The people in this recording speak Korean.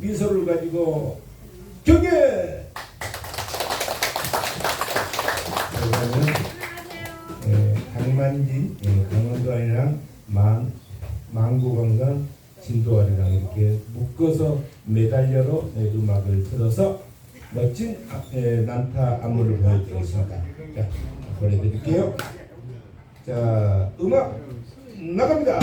미소를 가지고 경례. 그러면 예, 강만진, 예, 강원도 아리랑 만 망고관광 진도 아리랑 이렇게 묶어서 메달려로 예, 음악을 틀어서 멋진 아, 예, 난타 안무를 보여드리겠습니다. 자, 보내드릴게요. 자, 음악 나갑니다.